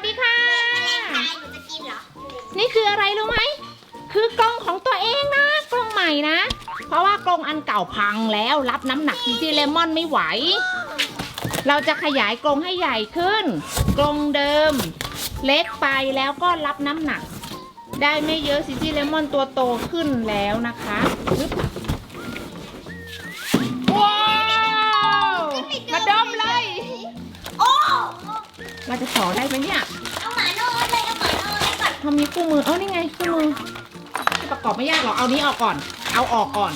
สดีค่ะแมลงตายหนูจะกินเหรอนี่คืออะไรรู้ไหม คือกรงของตัวเองนะ กรงใหม่นะ เพราะว่ากรงอันเก่าพังแล้วรับน้ำหนักซีซีเลมอนไม่ไหว เราจะขยายกรงให้ใหญ่ขึ้น กรงเดิม เล็กไปแล้วก็รับน้ำหนัก ได้ไม่เยอะซีซีเลมอนตัวโตขึ้นแล้วนะคะปึ๊บว้าวมาดมเลยโอ้ เราจะต่อได้ไหมเนี่ยเอาหมาโน้ตเลยเอาหมาโน้ตเลยก่อนทำมีคู่มือ เอ้านี่ไงคู่มือประกอบไม่ยากหรอก เอานี้ออกก่อน เอาออกก่อน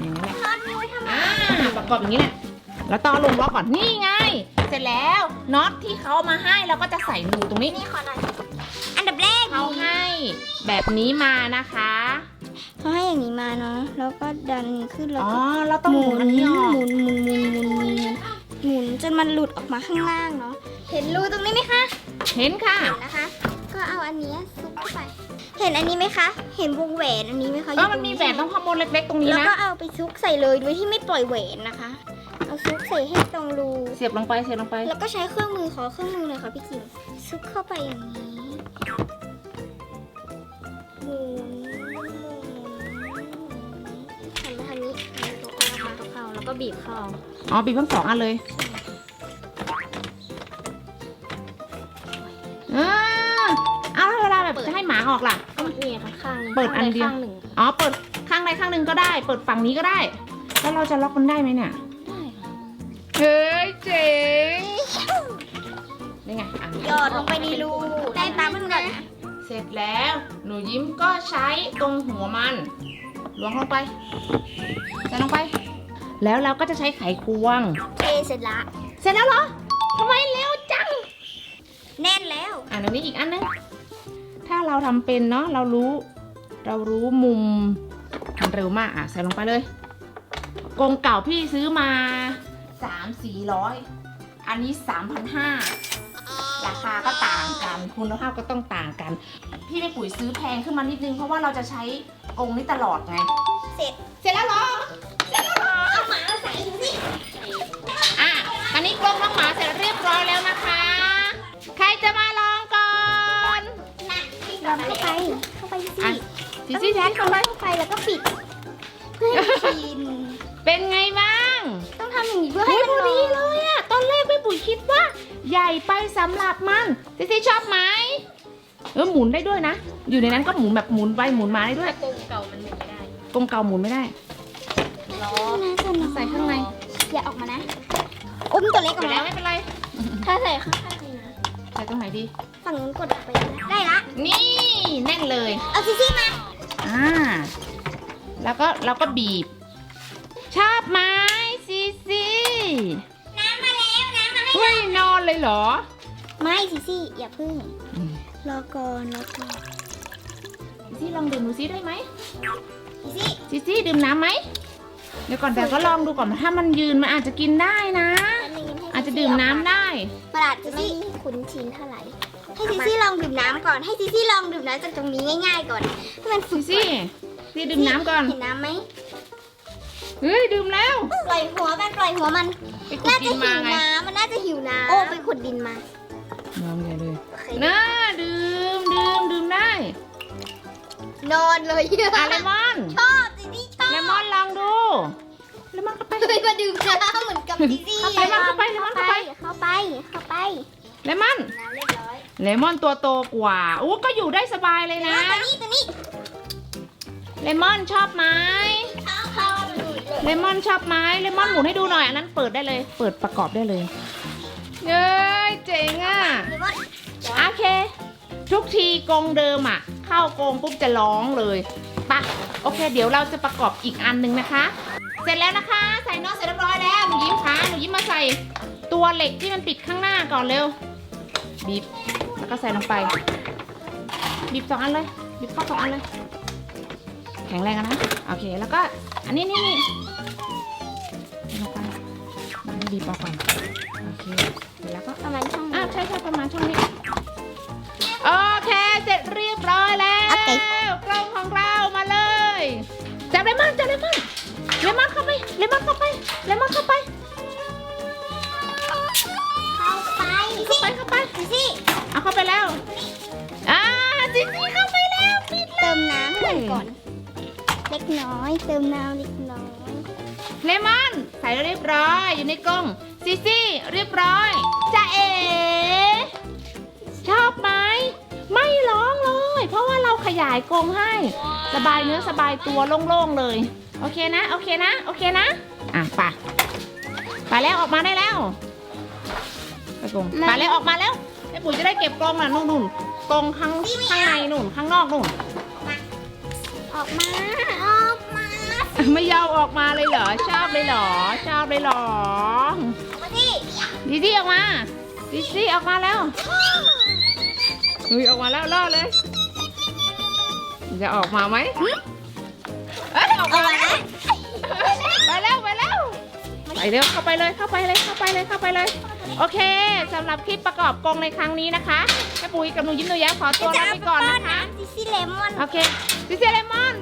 อย่างนี้แหละนอนนุ้ยทำไมอ่าประกอบอย่างนี้แหละ แล้วต่อลงล็อกก่อน นี่ไง เสร็จแล้วน็อตที่เขาเอามาให้เราก็จะใส่รูตรงนี้นี่ขอหน่อยอันดับแรกเขาให้แบบนี้มานะคะเขาให้อย่างนี้มาเนาะ แล้วก็ดันขึ้นแล้วอ๋อก็เราต้องหมุนอันนี้ออกหมุนหมุนหมุนหมุนหมุนหมุนจนมันหลุดออกมาข้างล่างเนาะ เห็นรูตรงนี้ไหมคะเห็นค่ะ เห็นนะคะ ก็เอาอันเนี้ยซุกเข้าไป เห็นอันนี้ไหมคะ เห็นวงแหวนอันนี้ไหมคะเออมันมีแหวนต้องข้างบนเล็กๆตรงนี้แล้วนะ ก็เอาไปซุกใส่เลยโดยที่ไม่ปล่อยแหวนนะคะ เอาซุกใส่ให้ตรงรู เสียบลงไปเสียบลงไป แล้วก็ใช้เครื่องมือขอเครื่องมือหน่อยค่ะพี่กิ่งซุกเข้าไปอย่างนี้หมุนหมุนหันมาทางนี้หันตัวออกมาเข้าแล้วก็บีบเข้าอ๋อบีบทั้งสองอันเลย ออกล่ะก็นี่ค่ะข้างเปิดอันเดียว ข้างหนึ่งอ๋อเปิดข้างใดข้างหนึ่งก็ได้ เปิดฝั่งนี้ก็ได้ แล้วเราจะล็อกมันได้ไหมเนี่ย ได้ค่ะเฮ้ยเจ๋งนี่ไงอะหยอดลงไปในรูได้ตามเพื่อนก่อนนะเสร็จแล้ว หนูยิ้มก็ใช้ตรงหัวมันล้วงลงไปใส่ลงไป แล้วเราก็จะใช้ไขควง เทเสร็จละ เสร็จแล้วเหรอทำไมเร็วจัง แน่นแล้ว อะเดี๋ยวนี้อีกอันนึงถ้า เราทำเป็นเนาะเรารู้ เรารู้มุมมันเร็วมากอะใส่ลงไปเลยกรงเก่าพี่ซื้อมาสามสี่ร้อยอันนี้สามพันห้าราคาก็ต่างกันคุณภาพก็ต้องต่างกัน พี่ไม่ปุ๋ยซื้อแพงขึ้นมานิดนึงเพราะว่าเราจะใช้กรงนี้ตลอดไง เสร็จ เสร็จแล้วเหรอเสร็จแล้วเหรอเอาหมาใส่สิอะตอนนี้กรงน้องหมาเสร็จเรียบร้อยแล้วนะคะ ซิซี่แทนเข้าเข้าไปไปแล้วก็ปิด เพื่อให้มันชิน เป็นไงบ้างต้องทำอย่างนี้เพื่อเฮ้ให้ยมันพอดีเลยอะตอนแรกแม่ปุ๋ยคิดว่า ใหญ่ไปสำหรับมันซิซี่ชอบไหมเออหมุนได้ด้วยนะ อยู่ในนั้นก็หมุนแบบหมุนไปหมุนมาได้ด้วยกรงเก่ามันหมุนไม่ได้กรงเก่าหมุนไม่ได้ ล้อนะจะน้อยใส่ข้างในอย่าออกมานะ อุ้มตัวเล็กอไปอกแล้มาวไม่เป็นไร ถ้าใส่ข้างๆนี่นะใส่ตรงไหนดี ฝั่งนู้นกดออกไปนะได้ละ นี่แน่นเลย เอาซิซี่มา อ่า แล้วก็เราก็บีบ ชอบไหมซีซีน้ำมาแล้วน้ำมาให้เฮ้ยนอนเลยเหรอ ไม่ซิซี่อย่าพึ่งอืมรอก่อนรอก่อนซีซีลองดื่มดูซิได้ไหมซิซี่ซีซีดื่มน้ำไหมเดี๋ยวก่อนแต่ก็ลองดูก่อนถ้ามันยืนมันอาจจะกินได้นะอา จจะดื่มน้ำได้ประหลาดจะไม่คุ้นชินเท่าไหร่ ให้ซิซี่ลองดื่มน้ำก่อน ให้ซิซี่ลองดื่มน้ำจากตรงนี้ง่ายๆก่อน ให้มันฝึซีกซีซีดื่มน้ำก่อน เห็นน้ำไหมเฮ้ย ดื่มแล้ว ปล่อยหัวมันปล่อยหัวมัน ไปขุดน่าดิจะนหิมาวไงน้ำมันน่าจะหิวน้ำโอ้ไปขุดดินมานอนใหญ่เลยโอเคน่าดื่มดื่มดื่มได้นอนเลยอะเลมอน ชอ เลมอนเข้าไปเคยมาดื่มน้ำเหมือนกับซิซี่เข้าไปเข้าไปเข้าไป เข้าไป เข้าไป เลมอน น้ำเรียบร้อยเลมอนตัวโตกว่าอู้ก็อยู่ได้สบายเลยนะ ตัวนี้ตัวนี้เลมอนชอบไหมเข้าเข้าดูดเลยเลมอนชอบไหมเลมอนหมุนให้ดูหน่อย อันนั้นเปิดได้เลย เปิดประกอบได้เลย เย้ยเจ๋งอะเลมอนโอเค ทุกทีกรงเดิมอะ เข้ากรงปุ๊บจะร้องเลยปะโอเค เดี๋ยวเราจะประกอบอีกอันหนึ่งนะคะเส ร็จแล้วนะคะ ใส่น็อตเสร็จเรียบร้อยแล้วหนูยิ้มคะหนูยิ้มมาใส่ตัวเหล็กที่มันปิดข้างหน้าก่อนเร็ว บีบแล้วก็ใส่ลงไป บีบสองอันเลย บีบเข้าสองอันเลย แข็งแรงอะนะโอเคแล้วก็อันนี้นี่นี่ใส่ลงไปอันนี้บีบออกก่อนโอเคเสร็จแล้วก็ประมาณช่องอ่าใช่ใช่ประมาณช่วงนี้โอเค เสร็จเรียบร้อยแล้ว เข้าไปเลมอนเข้าไป เข้าไปเข้าไปเข้าไปซิซี่เอาเข้าไปแล้วอ่าจีจี้เข้าไปแล้วปิดเติมน้ำให้มันก่อน เล็กน้อย เติมน้ำเล็กน้อยเลมอนใส่เรียบร้อย อยู่ในกรงซีซี่เรียบร้อยจ้าเอ๋ชอบไหมไม่ร้องเลย เพราะว่าเราขยายกรงให้ สบายเนื้อสบายตัวโล่งๆเลย โอเคนะ โอเคนะ โอเคนะ อะไปไปแล้วออกมาได้แล้วไปกรงไปแล้วออกมาแล้วแม่ปุ๋ยจะได้เก็บกรงน่ะนู่นนู่นกรงข้างข้างในนู่นข้างนอกนู่นออกมาออกมาไม่ยอมออกมาเลยเหรอชอบเลยเหรอชอบเลยเหรอออกมาที่ดิซี่ออกมาดิซี่ออกมาแล้วอุ้ยออกมาแล้วรอดเลย จะออกมาไหมเอ้ยออกมาแล้วไปแล้วไปแล้ว ไปเร็วเข้าไปเลยเข้าไปเลยเข้าไปเลยเข้าไปเลย โอเคสำหรับคลิปประกอบกรงในครั้งนี้นะคะแม่ปุ๋ยกับหนูยิ้มหนูแย้มขอตัวลาไปก่อนนะคะซิซี่เลมอน โอเคดิซี่เลมอน